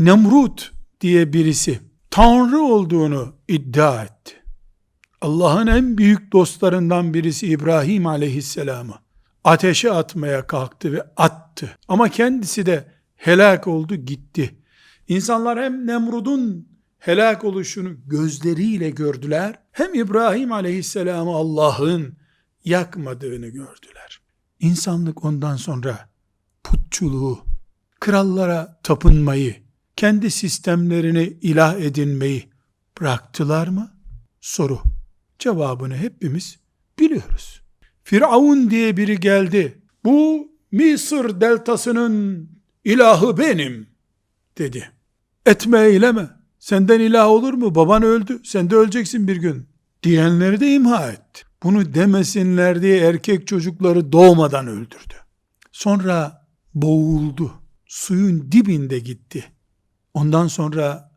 Nemrut diye birisi Tanrı olduğunu iddia etti. Allah'ın en büyük dostlarından birisi İbrahim aleyhisselamı ateşe atmaya kalktı ve attı. Ama kendisi de helak oldu gitti. İnsanlar hem Nemrud'un helak oluşunu gözleriyle gördüler, hem İbrahim aleyhisselamı Allah'ın yakmadığını gördüler. İnsanlık ondan sonra putçuluğu, krallara tapınmayı, kendi sistemlerini ilah edinmeyi bıraktılar mı? Soru. Cevabını hepimiz biliyoruz. Firavun diye biri geldi. Bu Mısır deltasının ilahı benim dedi. Etme eyleme. Senden ilah olur mu? Baban öldü. Sen de öleceksin bir gün. Diyenleri de imha etti. Bunu demesinler diye erkek çocukları doğmadan öldürdü. Sonra boğuldu. Suyun dibinde gitti. Ondan sonra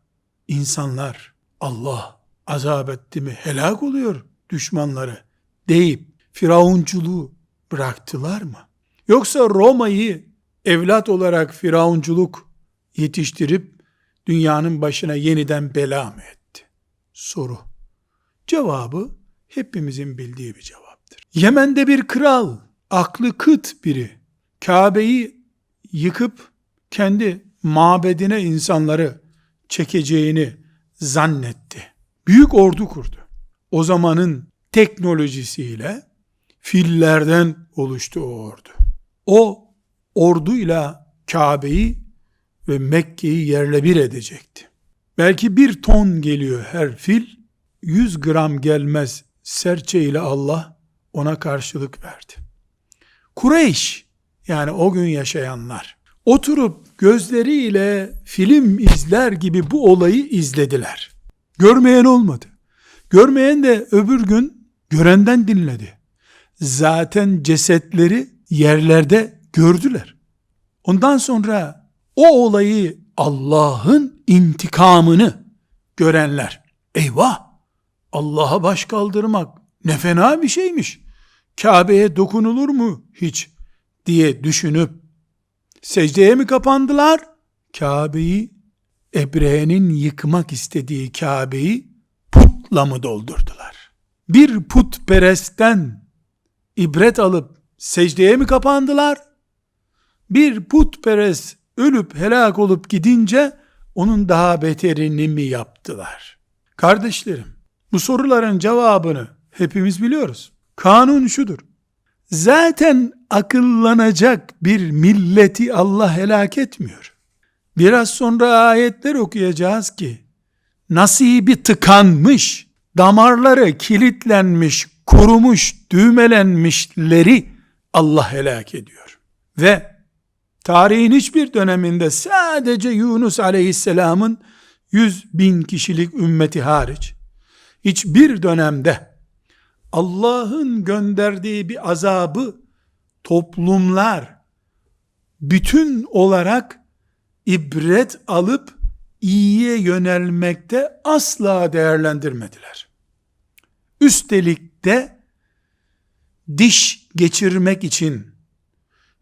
insanlar Allah azap etti mi helak oluyor düşmanları deyip firavunculuğu bıraktılar mı? Yoksa Roma'yı evlat olarak firavunculuk yetiştirip dünyanın başına yeniden bela mı etti? Soru. Cevabı hepimizin bildiği bir cevaptır. Yemen'de bir kral, aklı kıt biri, Kabe'yi yıkıp kendi mabedine insanları çekeceğini zannetti. Büyük ordu kurdu. O zamanın teknolojisiyle fillerden oluştu o ordu. O orduyla Kabe'yi ve Mekke'yi yerle bir edecekti. Belki bir ton geliyor her fil, 100 gram gelmez serçe ile Allah ona karşılık verdi. Kureyş, yani o gün yaşayanlar, oturup gözleriyle film izler gibi bu olayı izlediler. Görmeyen olmadı. Görmeyen de öbür gün görenden dinledi. Zaten cesetleri yerlerde gördüler. Ondan sonra o olayı Allah'ın intikamını görenler. Eyvah! Allah'a baş kaldırmak ne fena bir şeymiş. Kabe'ye dokunulur mu hiç diye düşünüp secdeye mi kapandılar? Kabe'yi Ebrehe'nin yıkmak istediği Kabe'yi putla mı doldurdular? Bir putperestten ibret alıp secdeye mi kapandılar? Bir putperest ölüp helak olup gidince onun daha beterini mi yaptılar? Kardeşlerim, bu soruların cevabını hepimiz biliyoruz. Kanun şudur. Zaten akıllanacak bir milleti Allah helak etmiyor. Biraz sonra ayetler okuyacağız ki nasibi tıkanmış, damarları kilitlenmiş, kurumuş, düğmelenmişleri Allah helak ediyor. Ve tarihin hiçbir döneminde sadece Yunus aleyhisselamın 100 bin kişilik ümmeti hariç hiçbir dönemde Allah'ın gönderdiği bir azabı toplumlar bütün olarak ibret alıp iyiye yönelmekte asla değerlendirmediler. Üstelik de diş geçirmek için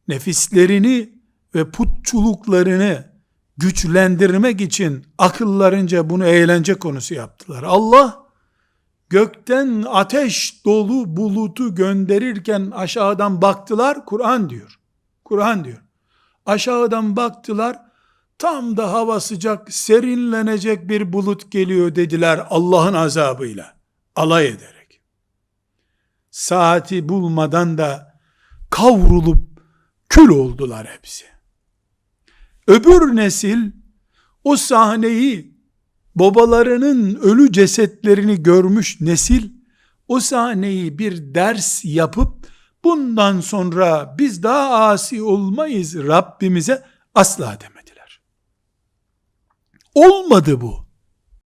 nefislerini ve putçuluklarını güçlendirmek için akıllarınca bunu eğlence konusu yaptılar. Allah gökten ateş dolu bulutu gönderirken aşağıdan baktılar Kur'an diyor. Kur'an diyor. Aşağıdan baktılar tam da hava sıcak serinlenecek bir bulut geliyor dediler Allah'ın azabıyla alay ederek. Saati bulmadan da kavrulup kül oldular hepsi. Öbür nesil o sahneyi babalarının ölü cesetlerini görmüş nesil o sahneyi bir ders yapıp bundan sonra biz daha asi olmayız Rabbimize asla demediler. Olmadı bu.